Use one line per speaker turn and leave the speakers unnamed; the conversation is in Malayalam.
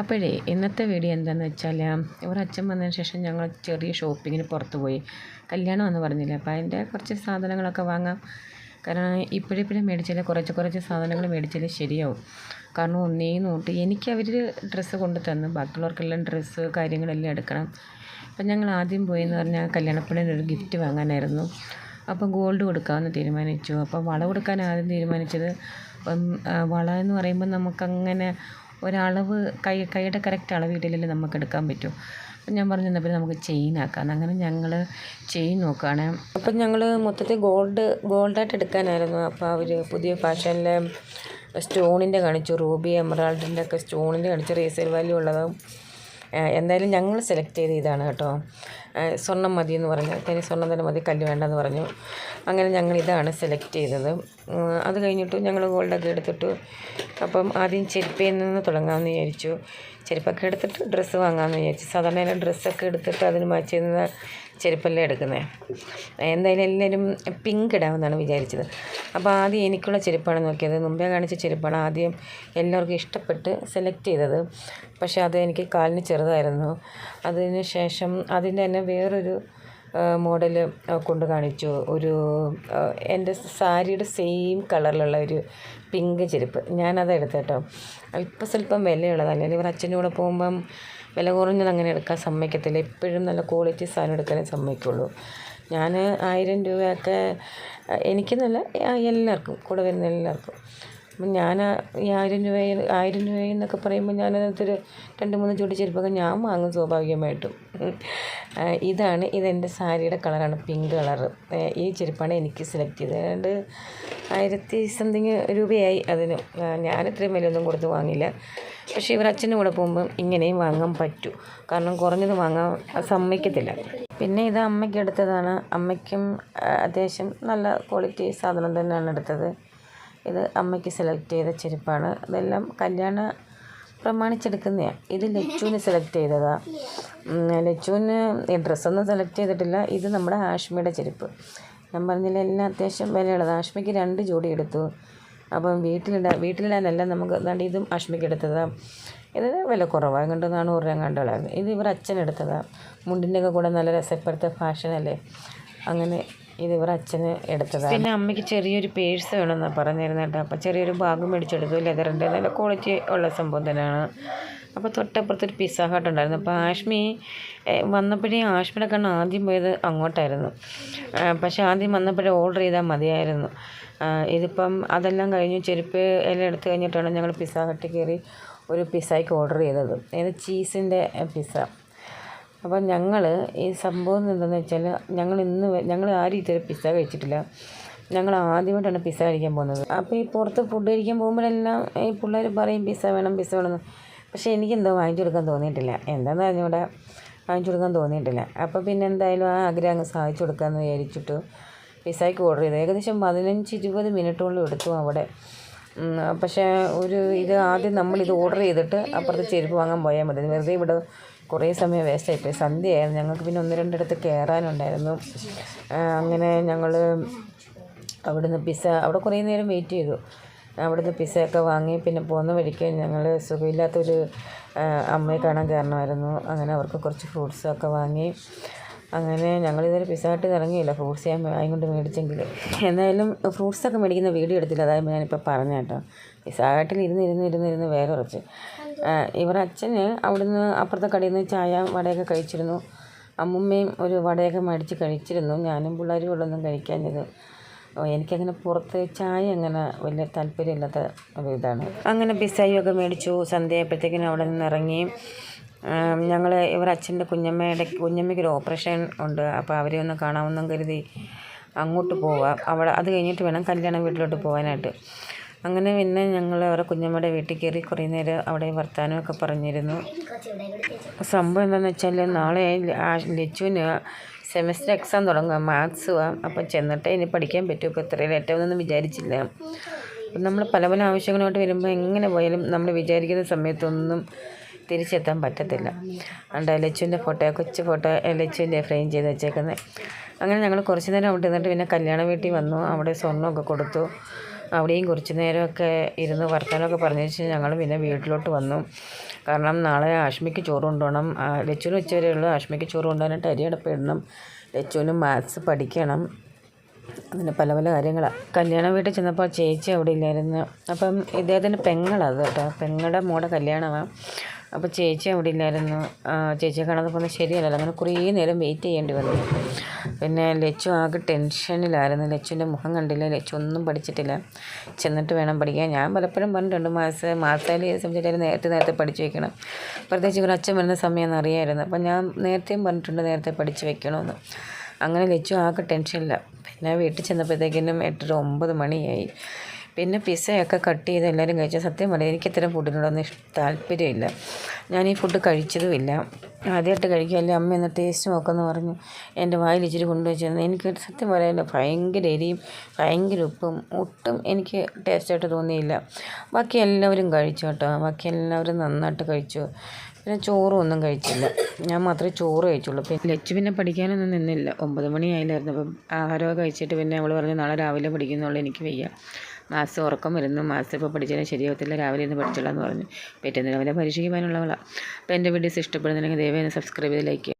അപ്പോഴേ ഇന്നത്തെ വീഡിയോ എന്താണെന്ന് വെച്ചാൽ ഇവർ അച്ഛൻ വന്നതിന് ശേഷം ഞങ്ങൾ ചെറിയ ഷോപ്പിങ്ങിന് പുറത്ത് പോയി. കല്യാണം എന്ന് പറഞ്ഞില്ലേ അപ്പോൾ അതിന്റെ കുറച്ച് സാധനങ്ങളൊക്കെ വാങ്ങാം. കാരണം ഇപ്പോഴിപ്പോഴേ മേടിച്ചാൽ കുറച്ച് കുറച്ച് സാധനങ്ങൾ മേടിച്ചാൽ ശരിയാവും. കാരണം ഒന്നേ നോട്ട് എനിക്ക് അവർ ഡ്രസ്സ് കൊണ്ട് തന്നു ബാക്കിയുള്ളവർക്കെല്ലാം ഡ്രസ്സ് കാര്യങ്ങളെല്ലാം എടുക്കണം. അപ്പം ഞങ്ങൾ ആദ്യം പോയെന്ന് പറഞ്ഞാൽ കല്യാണപ്പള്ളിന് ഒരു ഗിഫ്റ്റ് വാങ്ങാനായിരുന്നു. അപ്പം ഗോൾഡ് കൊടുക്കാമെന്ന് തീരുമാനിച്ചു. അപ്പോൾ വള കൊടുക്കാൻ ആദ്യം തീരുമാനിച്ചത് അപ്പം വള എന്ന് പറയുമ്പോൾ നമുക്കങ്ങനെ ഒരളവ് കൈ കൈയുടെ കറക്റ്റ് അളവ് ഇടയിലല്ലേ നമുക്ക് എടുക്കാൻ പറ്റൂ. അപ്പം ഞാൻ പറഞ്ഞു തന്നപ്പോൾ നമുക്ക് ചെയിൻ ആക്കാം. അങ്ങനെ ഞങ്ങൾ ചെയിൻ നോക്കുകയാണ് അപ്പം ഞങ്ങൾ മൊത്തത്തിൽ ഗോൾഡ് ഗോൾഡായിട്ട് എടുക്കാനായിരുന്നു. അപ്പോൾ അവർ പുതിയ ഫാഷനിലെ സ്റ്റോണിന്റെ കാണിച്ചു. റൂബി എമറാൾഡിന്റെ ഒക്കെ സ്റ്റോണിന്റെ കാണിച്ചു. റീസെയിൽ വാല്യൂ ഉള്ളതും എന്തായാലും ഞങ്ങൾ സെലക്ട് ചെയ്ത ഇതാണ് കേട്ടോ. സ്വർണം സ്വർണം മതി എന്ന് പറഞ്ഞു. തനി സ്വർണം തന്നെ മതി കല്ല് വേണ്ടെന്ന് പറഞ്ഞു. അങ്ങനെ ഞങ്ങൾ ഇതാണ് സെലക്ട് ചെയ്തത്. അത് കഴിഞ്ഞിട്ട് ഞങ്ങൾ ഗോൾഡൊക്കെ എടുത്തിട്ട് അപ്പം ആദ്യം ചെരുപ്പയിൽ നിന്ന് തുടങ്ങാമെന്ന് വിചാരിച്ചു. ചെരുപ്പൊക്കെ എടുത്തിട്ട് ഡ്രസ്സ് വാങ്ങാമെന്ന് വിചാരിച്ചു. സാധാരണ ഡ്രസ്സൊക്കെ എടുത്തിട്ട് അതിന് മാച്ച് ചെയ്യുന്ന ചെരുപ്പല്ലേ എടുക്കുന്നത് എന്തായാലും എല്ലാവരും പിങ്ക് ഇടാമെന്നാണ് വിചാരിച്ചത്. അപ്പോൾ ആദ്യം എനിക്കുള്ള ചെരുപ്പാണ് നോക്കിയത്. മുമ്പേ കാണിച്ച ചെരുപ്പാണ് ആദ്യം എല്ലാവർക്കും ഇഷ്ടപ്പെട്ട് സെലക്ട് ചെയ്തത്. പക്ഷേ അത് എനിക്ക് കാലിന് ചെറുതായിരുന്നു. അതിന് ശേഷം അതിന്റെ തന്നെ വേറൊരു മോഡൽ കൊണ്ട് കാണിച്ചു. ഒരു എന്റെ സാരിയുടെ സെയിം കളറിലുള്ള ഒരു പിങ്ക് ചെരുപ്പ്. ഞാനത് എടുത്തേട്ടോ അല്പ സ്വല്പം വിലയുള്ളതാണ് അല്ലെങ്കിൽ ഇവർ അച്ഛന്റെ കൂടെ പോകുമ്പം വില കുറഞ്ഞത് അങ്ങനെ എടുക്കാൻ സമ്മതിക്കത്തില്ല. എപ്പോഴും നല്ല ക്വാളിറ്റി സാധനം എടുക്കാനേ സമ്മതിക്കുള്ളൂ. ഞാൻ ആയിരം രൂപയൊക്കെ എനിക്കെന്നല്ല എല്ലാവർക്കും കൂടെ വരുന്ന എല്ലാവർക്കും. അപ്പം ഞാൻ ഈ ആയിരം രൂപ ആയിരം രൂപ എന്നൊക്കെ പറയുമ്പോൾ ഞാനതിനകത്തൊരു രണ്ട് മൂന്ന് ചൂട് ചെരുപ്പൊക്കെ ഞാൻ വാങ്ങും സ്വാഭാവികമായിട്ടും. ഇതാണ് ഇതെന്റെ സാരിയുടെ കളറാണ് പിങ്ക് കളറ്. ഈ ചെരുപ്പാണ് എനിക്ക് സെലക്ട് ചെയ്തത്. ഏതാണ്ട് ആയിരത്തി സംതിങ് രൂപയായി അതിന്. ഞാൻ ഇത്രയും വിലയൊന്നും കൊടുത്ത് വാങ്ങില്ല. പക്ഷേ ഇവർ അച്ഛന്റെ കൂടെ പോകുമ്പം ഇങ്ങനെയും വാങ്ങാൻ പറ്റൂ. കാരണം കുറഞ്ഞത് വാങ്ങാൻ സമ്മതിക്കത്തില്ല. പിന്നെ ഇത് അമ്മയ്ക്ക് എടുത്തതാണ്. അമ്മയ്ക്കും അത്യാവശ്യം നല്ല ക്വാളിറ്റി സാധനം തന്നെയാണ് എടുത്തത്. ഇത് അമ്മയ്ക്ക് സെലക്ട് ചെയ്ത ചെരുപ്പാണ്. ഇതെല്ലാം കല്യാണ പ്രമാണിച്ചെടുക്കുന്നതാണ് ഇത് ലച്ചുവിന് സെലക്ട് ചെയ്തതാണ് ലച്ചുവിന് ഡ്രസ്സൊന്നും സെലക്ട് ചെയ്തിട്ടില്ല. ഇത് നമ്മുടെ ആഷ്മിയുടെ ചെരുപ്പ്. ഞാൻ പറഞ്ഞില്ല എല്ലാം അത്യാവശ്യം വിലയുള്ളത്. ആഷ്മിക്ക് രണ്ട് ജോഡി എടുത്തു. അപ്പം വീട്ടിലിടാൻ വീട്ടിലിടാനല്ല നമുക്ക് അതാണ്ട് ഇതും ആഷ്മിക്ക് എടുത്തതാണ് ഇത് വില കുറവാണ് കണ്ട് നാനൂറ് രൂപ കണ്ടുള്ളത് ഇത് ഇവർ അച്ഛൻ എടുത്തതാണ് മുണ്ടിന്റെ ഒക്കെ കൂടെ നല്ല രസപ്പെടുത്ത ഫാഷനല്ലേ അങ്ങനെ ഇത് ഇവർ അച്ഛന് എടുത്തതാണ്. പിന്നെ അമ്മയ്ക്ക് ചെറിയൊരു പേഴ്സ് വേണമെന്നാണ് പറഞ്ഞിരുന്നത് കേട്ടോ. അപ്പോൾ ചെറിയൊരു ബാഗ് മേടിച്ചെടുത്തു. ലെതറിന്റെ നല്ല ക്വാളിറ്റി ഉള്ള സംഭവം തന്നെയാണ്. അപ്പോൾ തൊട്ടപ്പുറത്തൊരു പിസ്സ ഹട്ട് ഉണ്ടായിരുന്നു. അപ്പോൾ ആഷ്മി വന്നപ്പോഴേ ആഷ്മിയുടെ കണ്ണ് ആദ്യം പോയത് അങ്ങോട്ടായിരുന്നു. പക്ഷേ ആദ്യം വന്നപ്പോഴേ ഓർഡർ ചെയ്താൽ മതിയായിരുന്നു. ഇതിപ്പം അതെല്ലാം കഴിഞ്ഞു ചെരുപ്പ് എല്ലാം എടുത്തു കഴിഞ്ഞിട്ടാണ് ഞങ്ങൾ പിസ്സ ഹട്ട് കയറി ഒരു പിസ്സയ്ക്ക് ഓർഡർ ചെയ്തത്. ഏത് ചീസിന്റെ പിസ്സ അപ്പം ഞങ്ങൾ ഈ സംഭവം എന്താണെന്ന് വെച്ചാൽ ഞങ്ങൾ ഇന്ന് ഞങ്ങൾ ആരും ഇതുവരെ പിസ്സ കഴിച്ചിട്ടില്ല. ഞങ്ങൾ ആദ്യമായിട്ടാണ് പിസ്സ കഴിക്കാൻ പോകുന്നത്. അപ്പോൾ ഈ പുറത്ത് ഫുഡ് കഴിക്കാൻ പോകുമ്പോഴെല്ലാം ഈ പിള്ളേർ പറയും പിസ്സ വേണം പിസ്സ വേണം. പക്ഷേ എനിക്കെന്തോ വാങ്ങിച്ചു കൊടുക്കാൻ തോന്നിയിട്ടില്ല. എന്താണെന്ന് അറിഞ്ഞൂടെ? വാങ്ങിച്ചു കൊടുക്കാൻ തോന്നിയിട്ടില്ല. അപ്പോൾ പിന്നെ എന്തായാലും ആ ആഗ്രഹം അങ്ങ് സാധിച്ചു കൊടുക്കാമെന്ന് വിചാരിച്ചിട്ട് പിസ്സയ്ക്ക് ഓർഡർ ചെയ്തു. ഏകദേശം പതിനഞ്ച് ഇരുപത് മിനിറ്റോളം എടുത്തു അവിടെ. പക്ഷേ ഒരു ഇത് ആദ്യം നമ്മളിത് ഓർഡർ ചെയ്തിട്ട് അപ്പുറത്ത് ചെരുപ്പ് വാങ്ങാൻ പോയാൽ മതി. വെറുതെ ഇവിടെ കുറേ സമയം വേസ്റ്റായിപ്പോയി സന്ധ്യയായിരുന്നു. ഞങ്ങൾക്ക് പിന്നെ ഒന്ന് രണ്ടിടത്ത് കയറാനുണ്ടായിരുന്നു അങ്ങനെ ഞങ്ങൾ അവിടുന്ന് പിസ്സ അവിടെ കുറേ നേരം വെയിറ്റ് ചെയ്തു. അവിടുന്ന് പിസ്സയൊക്കെ വാങ്ങി പിന്നെ പോകുന്ന വഴിക്ക് ഞങ്ങൾ സുഖമില്ലാത്തൊരു അമ്മയെ കാണാൻ കയറണമായിരുന്നു അങ്ങനെ അവർക്ക് കുറച്ച് ഫ്രൂട്ട്സൊക്കെ വാങ്ങി. അങ്ങനെ ഞങ്ങൾ ഇതുവരെ പിസ്സ ആയിട്ട് നിന്ന് ഇറങ്ങിയില്ല. ഫ്രൂട്ട്സ് ഞാൻ ആയിക്കൊണ്ട് മേടിച്ചെങ്കിൽ എന്തായാലും ഫ്രൂട്ട്സൊക്കെ മേടിക്കുന്ന വീഡിയോ എടുത്തില്ല. അതായത് ഞാനിപ്പോൾ പറഞ്ഞ കേട്ടോ. പിസ്സ ആയിട്ടിൽ ഇരുന്ന് ഇരുന്ന് ഇരുന്ന് ഇരുന്ന് വേറെ കുറച്ച് ഇവർ അച്ഛന് അവിടുന്ന് അപ്പുറത്തെ കടയിൽ നിന്ന് ചായ വടയൊക്കെ കഴിച്ചിരുന്നു. അമ്മുമ്മയും ഒരു വടയൊക്കെ മേടിച്ച് കഴിച്ചിരുന്നു. ഞാനും പിള്ളേരും ഉള്ളൊന്നും കഴിക്കാഞ്ഞത്. എനിക്കങ്ങനെ പുറത്ത് ചായ അങ്ങനെ വലിയ താല്പര്യമില്ലാത്ത ഒരു ഇതാണ്. അങ്ങനെ പിസ്സായും ഒക്കെ മേടിച്ചു. സന്ധ്യയായപ്പോഴത്തേക്കിനും അവിടെ നിന്ന് ഇറങ്ങി. ഞങ്ങൾ ഇവർ അച്ഛന്റെ കുഞ്ഞമ്മയുടെ കുഞ്ഞമ്മയ്ക്കൊരു ഓപ്പറേഷൻ ഉണ്ട്. അപ്പോൾ അവരെ ഒന്ന് കാണാമെന്നും കരുതി അങ്ങോട്ട് പോവാം. അവിടെ അത് കഴിഞ്ഞിട്ട് വേണം കല്യാണം വീട്ടിലോട്ട് പോകാനായിട്ട്. അങ്ങനെ പിന്നെ ഞങ്ങൾ അവരുടെ കുഞ്ഞമ്മയുടെ വീട്ടിൽ കയറി കുറേ നേരം അവിടെ വർത്തമാനമൊക്കെ പറഞ്ഞിരുന്നു. സംഭവം എന്താണെന്ന് വെച്ചാൽ നാളെ ലച്ചുവിന് സെമസ്റ്റർ എക്സാം തുടങ്ങുക മാത്സ് അപ്പം ചെന്നിട്ടേ ഇനി പഠിക്കാൻ പറ്റുമോ ഇപ്പോൾ ഇത്രയും ലേറ്റാവുന്നൊന്നും വിചാരിച്ചില്ല. നമ്മൾ പല പല ആവശ്യങ്ങളോട്ട് വരുമ്പോൾ എങ്ങനെ പോയാലും നമ്മൾ വിചാരിക്കുന്ന സമയത്തൊന്നും തിരിച്ചെത്താൻ പറ്റത്തില്ല. അതുകൊണ്ട് ലച്ചുവിന്റെ ഫോട്ടോ കൊച്ചു ഫോട്ടോ ലച്ചുവിന്റെ ഫ്രെയിം ചെയ്ത് വെച്ചേക്കുന്നത് അങ്ങനെ ഞങ്ങൾ കുറച്ച് നേരം അവിടെ നിന്നിട്ട് പിന്നെ കല്യാണ വീട്ടിൽ വന്നു. അവിടെ സ്വർണമൊക്കെ കൊടുത്തു. അവിടെയും കുറച്ച് നേരമൊക്കെ ഇരുന്ന് വർത്തമാനമൊക്കെ പറഞ്ഞു വെച്ച് ഞങ്ങൾ പിന്നെ വീട്ടിലോട്ട് വന്നു. കാരണം നാളെ ആഷ്മിക്ക് ചോറ് കൊണ്ടുപോകണം. ലച്ചുവിന് ഉച്ചവരെ ഉള്ളൂ. ആഷ്മിക്ക് ചോറ് കൊണ്ടുപോകാനായിട്ട് അരി ഇടണം. ലച്ചുവിന് മാത്സ് പഠിക്കണം. അങ്ങനെ പല പല കാര്യങ്ങളാണ് കല്യാണം വീട്ടിൽ ചെന്നപ്പോൾ ചേച്ചി അവിടെ ഇല്ലായിരുന്നു. അപ്പം ഇദ്ദേഹത്തിന്റെ പെങ്ങളത് കേട്ടോ. പെങ്ങളുടെ മോടെ കല്യാണമാണ് അപ്പോൾ ചേച്ചി അവിടെ ഇല്ലായിരുന്നു. ചേച്ചി കാണാതെ ശരിയല്ലല്ലോ. അങ്ങനെ കുറേ നേരം വെയിറ്റ് ചെയ്യേണ്ടി വന്നു. പിന്നെ ലച്ചു ആകെ ടെൻഷനിലായിരുന്നു. ലച്ചുവിന്റെ മുഖം കണ്ടില്ല. ലച്ചു ഒന്നും പഠിച്ചിട്ടില്ല. ചെന്നിട്ട് വേണം പഠിക്കാൻ. ഞാൻ പലപ്പോഴും പറഞ്ഞിട്ടുണ്ട് മാസ മാസാലി സംബന്ധിച്ചാലും നേരത്തെ നേരത്തെ പഠിച്ചു വെക്കണം. പ്രത്യേകിച്ച് ഇവർ അച്ഛൻ വരുന്ന സമയം അറിയായിരുന്നു. അപ്പം ഞാൻ നേരത്തെയും പറഞ്ഞിട്ടുണ്ട് നേരത്തെ പഠിച്ചു വെക്കണമെന്ന്. അങ്ങനെ ലച്ചു ആകെ ടെൻഷനില്ല. പിന്നെ വീട്ടിൽ ചെന്നപ്പോഴത്തേക്കിനും എട്ടര ഒമ്പത് മണിയായി. പിന്നെ പിസ്സയൊക്കെ കട്ട് ചെയ്ത് എല്ലാവരും കഴിച്ചു സത്യം പറയാം എനിക്ക് ഇത്തരം ഫുഡിനോടൊന്നും താല്പര്യമില്ല. ഞാൻ ഈ ഫുഡ് കഴിച്ചതുമില്ല. ആദ്യമായിട്ട് കഴിക്കുകയല്ലേ അമ്മ ഒന്ന് ടേസ്റ്റ് നോക്കുമെന്ന് പറഞ്ഞു എന്റെ വായിൽ ഇച്ചിരി കൊണ്ടുവച്ചിരുന്നു എനിക്ക് സത്യം പറയാമല്ലോ ഭയങ്കര എരിയും ഭയങ്കര ഉപ്പും ഒട്ടും എനിക്ക് ടേസ്റ്റായിട്ട് തോന്നിയില്ല. ബാക്കി എല്ലാവരും കഴിച്ചു കേട്ടോ. ബാക്കി എല്ലാവരും നന്നായിട്ട് കഴിച്ചു. പിന്നെ ചോറും ഒന്നും കഴിച്ചില്ല. ഞാൻ മാത്രമേ ചോറ് കഴിച്ചുള്ളൂ. പിന്നെ ലച്ചു പിന്നെ പഠിക്കാനൊന്നും നിന്നില്ല. ഒമ്പത് മണിയായില്ലായിരുന്നു അപ്പം ആഹാരമൊക്കെ കഴിച്ചിട്ട് പിന്നെ അവൾ പറഞ്ഞു നാളെ രാവിലെ പഠിക്കുന്നുള്ളൂ. എനിക്ക് വയ്യ. മാസം ഉറക്കം വരുന്നു. മാസം ഇപ്പോൾ പഠിച്ചാലും ശരിയാവത്തില്ല. രാവിലെ ഇന്ന് പഠിച്ചോളാം എന്ന് പറഞ്ഞു. പിറ്റേന്ന് രാവിലെ പരീക്ഷയ്ക്ക് പോകാനുള്ളവളാണ് അപ്പോൾ എന്റെ വീഡിയോസ് ഇഷ്ടപ്പെടുന്നുണ്ടെങ്കിൽ ദയവായി സബ്സ്ക്രൈബ് ചെയ്ത് ലൈക്ക്